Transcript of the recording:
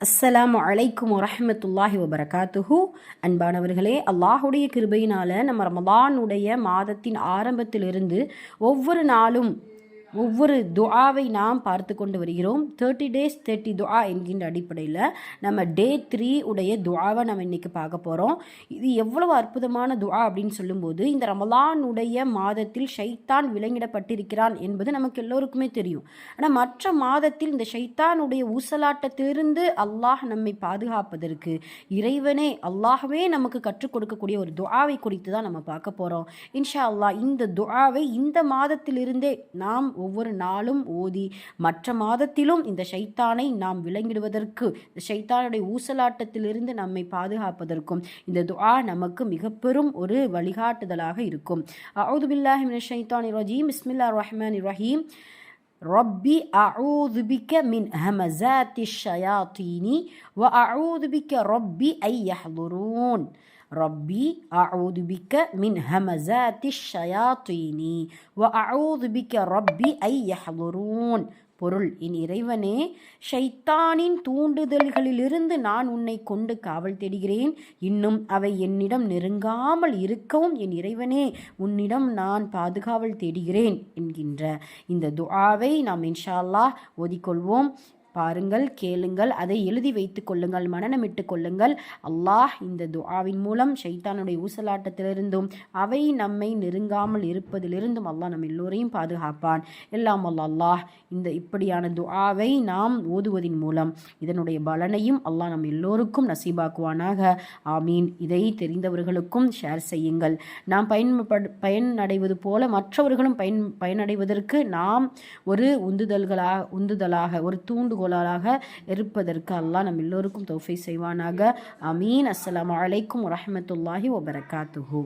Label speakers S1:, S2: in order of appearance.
S1: அஸ்ஸலாம் அலைக்கும் வரஹ்மத்துல்லாஹி வபரகாத்துஹு. அன்பானவர்களே அல்லாஹுடைய கிருபையினால் நம்ம ரமலானுடைய மாதத்தின் ஆரம்பத்திலிருந்து ஒவ்வொரு நாளும் ஒவ்வொரு துஆவை நாம் பார்த்து கொண்டு வருகிறோம். தேர்ட்டி டேஸ் தேர்ட்டி துஆ என்கின்ற அடிப்படையில் நம்ம டே த்ரீ உடைய துஆவை நம்ம இன்றைக்கி பார்க்க போகிறோம் இது எவ்வளவு அற்புதமான துஆ அப்படின்னு சொல்லும்போது இந்த ரமலானுடைய மாதத்தில் ஷைத்தான் விலங்கிடப்பட்டிருக்கிறான் என்பது நமக்கு எல்லோருக்குமே தெரியும். ஆனால் மற்ற மாதத்தில் இந்த ஷைத்தானுடைய ஊசலாட்டத்திலிருந்து அல்லாஹ் நம்மை பாதுகாப்பதற்கு இறைவனே அல்லாஹ்வே நமக்கு கற்றுக் கொடுக்கக்கூடிய ஒரு துஆவை குறித்து தான் நம்ம பார்க்க போகிறோம் இன்ஷா அல்லாஹ் இந்த துஆவை இந்த மாதத்திலிருந்தே நாம் ஒவ்வொரு நாளும் ஓதி மற்ற மாதத்திலும் இந்த ஷைத்தானை நாம் விலங்கிடுவதற்கு இந்த ஷைத்தானுடைய ஊசலாட்டத்திலிருந்து நம்மை பாதுகாப்பதற்கும் இந்த துஆ நமக்கு மிக பெரும் ஒரு வழிகாட்டுதலாக இருக்கும். அவுது ஷைத்தான் ரஜீம். இஸ்மில்லா ரஹ்மான் ரஹீம். ربي أعوذ بك من همزات الشياطين وأعوذ بك ربي أن يحضرون. ربي أعوذ بك من همزات الشياطين وأعوذ بك ربي أن يحضرون. பொருள். என் இறைவனே ஷைத்தானின் தூண்டுதல்களிலிருந்து நான் உன்னை கொண்டு காவல் தேடுகிறேன். இன்னும் அவை என்னிடம் நெருங்காமல் இருக்கவும் என் இறைவனே உன்னிடம் நான் பாதுகாவல் தேடுகிறேன் என்கின்ற இந்த துஆவை நாம் இன்ஷா அல்லாஹ் ஓதிக்கொள்வோம். பாருங்கள் கேளுங்கள் அதை எழுதி வைத்து கொள்ளுங்கள் மனநமிட்டு கொள்ளுங்கள். அல்லாஹ் இந்த துஆவின் மூலம் ஷைத்தானுடைய ஊசலாட்டத்திலிருந்தும் அவை நம்மை நெருங்காமல் இருப்பதிலிருந்தும் அல்லாஹ் நம் எல்லோரையும் பாதுகாப்பான். எல்லாம் அல்ல அல்லாஹ் இந்த இப்படியான துஆவை நாம் ஓதுவதின் மூலம் இதனுடைய பலனையும் அல்லாஹ் நம் எல்லோருக்கும் நசீபாக்குவானாக. ஆமீன். இதை தெரிந்தவர்களுக்கும் ஷேர் செய்யுங்கள். நாம் பயன்படு பயனடைவது போல மற்றவர்களும் பயன் பயனடைவதற்கு நாம் ஒரு உந்துதல்களாக உந்துதலாக ஒரு தூண்டு வேண்டுகோளாக இருப்பதற்கு அல்லாஹ் நம் எல்லோருக்கும் தோஃபை செய்வானாக. அமீன் அஸ்லாம் வலைக்கம் வரமத்துல்லாஹி வபரகாத்துஹூ.